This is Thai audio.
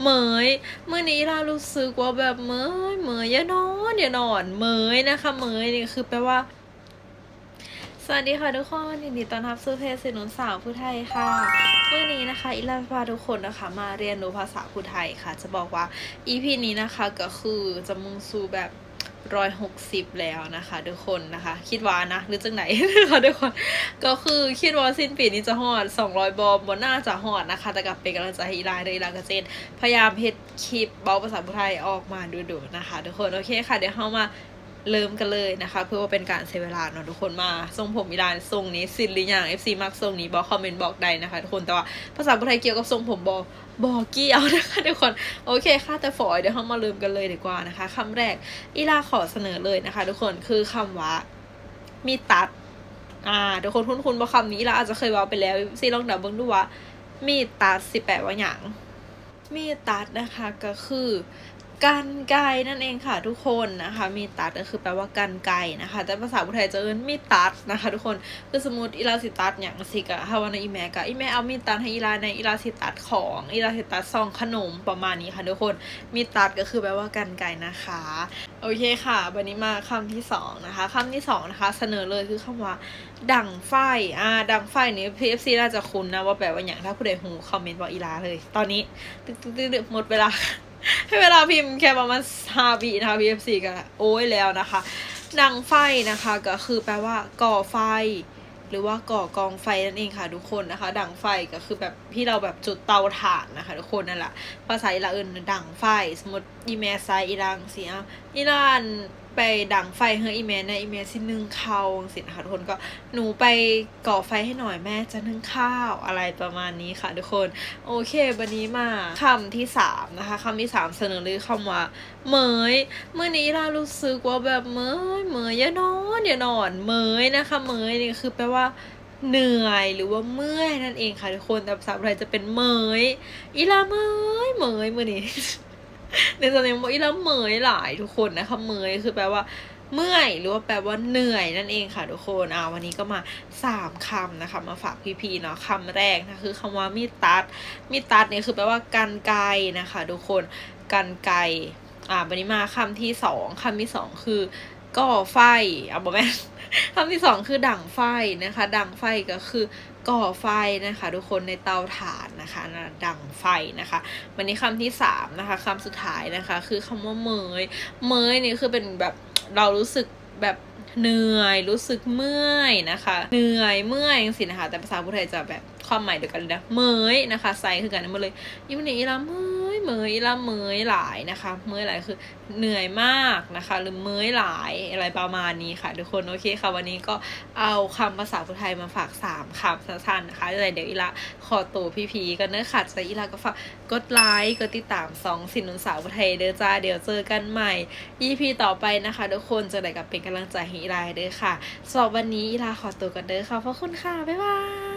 เหมยเมื่อนี้เรารู้สึกว่าแบบเหมยเหมยอย่านอนอย่านอนเหมยนะคะเหมยนี่คือแปลว่า สวัสดีค่ะทุกคนยินดีต้อนรับสู่เพจสินุนสาวผู้ไทยค่ะเมื่อนี้นะคะอิลาพาทุกคนนะคะ มาเรียนรู้ภาษาผู้ไทยค่ะ จะบอกว่าอีพีนี้นะคะก็คือจะมุ่งสู่แบบ ร้อยหกสิบแล้วนะคะทุกคนนะคะ คิดว่านะหรือจังไหนนะคะทุกคนก็คือคิดว่าสิ้นปีนี้จะฮอดสองร้อยบอมบนน่าจะฮอดนะคะ แต่กับเป็นกำลังใจให้อีลาเลยอีลากระเจนพยายามเฮ็ดคลิปเบาภาษาไทยออกมาดูๆนะคะ ทุกคนโอเคค่ะ เดี๋ยวเข้ามาเริ่มกันเลยนะคะ เพื่อว่าเป็นการเสียเวลาเนาะทุกคนมาทรงผมอีรานทรงนี้สินหรือยัง FC มักทรงนี้บอกคอมเมนต์บอกได้นะคะทุกคนแต่ว่าภาษาไทยเกี่ยวกับทรงผมบอก บอกเกี่ยวนะคะทุกคนโอเคค่ะแต่ฝอยเดี๋ยวเรามาลืมกันเลยดีกว่านะคะคำแรกอีลาขอเสนอเลยนะคะ ทุกคนคือคำว่ามีตัดอ่าทุกคนคุ้นๆว่าคำนี้อีลาอาจจะเคยว่าไปแล้วซีลองเดาเบิ้งดูว่ามีตัดสิแปดว่าอย่างมีตัดนะคะก็คือ กันไกนั่นเองค่ะทุกคนนะคะมีตัดก็คือแปลว่ากันไกนะคะ แต่ภาษาพุทธไทยจะเอิ้นมีตัดนะคะ ทุกคนคือสมมติอีลาสิตัดอย่างสิกะฮาวานาอีแมกะอีแมเอามีตัดให้อีลาในอีลาสิตัดของอีลาสิตัดซองขนมประมาณนี้ค่ะทุกคนมีตัดก็คือแปลว่ากันไกนะคะโอเคค่ะวันนี้มาคำที่สองนะคะคำที่สองนะคะเสนอเลยคือคำว่าดังไฟอ่าดังไฟนี้ PFC น่าจะคุ้นนะว่าแปลว่าอย่างถ้าผู้ใดหูคอมเมนต์บอกอีลาเลย ตอนนี้ดตึ๊ดตึ๊ดตึ๊ดหมดเวลา ให้เวลาพิมพ์แค่ประมาณห้าวินะคะ PFC ก็โอ้ยแล้วนะคะดังไฟนะคะก็คือแปลว่าก่อไฟ หรือว่าก่อกองไฟนั่นเองค่ะทุกคนนะคะ ดังไฟก็คือแบบที่เราแบบจุดเตาถ่านนะคะทุกคนนั่นแหละภาษาอิหร่านดังไฟ สมมติอีเมซายอิรังเสียอิหร่าน ไปดังไฟเฮออีเมนะอีเมสินึ่งข้าวสินะคะทุกคนก็หนูไปก่อไฟให้หน่อยแม่จะนึ่งข้าวอะไรประมาณนี้ค่ะทุกคน โอเควันนี้มาคำที่สามนะคะคำที่สามเสนอเลยคำว่าเหมยเมื่อนี้เรารู้สึกว่าแบบเหมยเหมยอย่านอนอย่านอนเหมยนะคะเหมยนี่คือแปลว่าเหนื่อยหรือว่าเมื่อยนั่นเองค่ะทุกคนแต่ภาษาไทยจะเป็นเหมยอีลาเหมยเหมยเมื่อนี้ ในสำเนียงบอกอีลาเมยหลายทุกคนนะคะเมยคือแปลว่าเมื่อยหรือว่าแปลว่าเหนื่อยนั่นเองค่ะทุกคนอ่าวันนี้ก็มาสามคำนะคะ มาฝากพี่ๆเนาะคำแรกนะคือคำว่ามีดตัดมีดตัดเนี่ยคือแปลว่ากันไกนะคะทุกคนกันไกอ่าวันนี้มาคำที่สองคำที่สองคือก่อไฟอะบอกแม่ คำที่สองคือดั่งไฟนะคะ ดั่งไฟก็คือก่อไฟนะคะ ทุกคนในเตาถ่านนะคะนะดั่งไฟนะคะ วันนี้คำที่สามนะคะคำสุดท้ายนะคะ คือคำว่าเมยเมยนี่คือเป็นแบบเรารู้สึกแบบเหนื่อยรู้สึกเมื่อยนะคะ เหนื่อยเมื่อยจังสินะคะแต่ภาษาพุทธไทยจะแบบความหมายเดียวกันเลยนะเมยนะคะใส่คือกันหมดเลยยิ่งนี้อีลาเมย เมยลาเมยหลายนะคะ เมยหลายคือเหนื่อยมากนะคะ หรือเมยหลายอะไรประมาณนี้ค่ะ ทุกคนโอเคค่ะ วันนี้ก็เอาคำภาษาไทยมาฝากสามคำสั้นๆนะคะเดี๋ยวอีลาขอตัวพี่ๆกันเนื้อะค่ะใจอีลาก็ฝากกดไลค์กดติดตามสองสินนุนสาวไทยเด้อจ้าเดี๋ยวเจอกันใหม่ EP ต่อไปนะคะ ทุกคนจะได้กับเป็นกำลังใจให้อีลาเด้อค่ะสำหรับวันนี้อีลาขอตัวกันเด้อค่ะขอบคุณค่ะบ๊ายบาย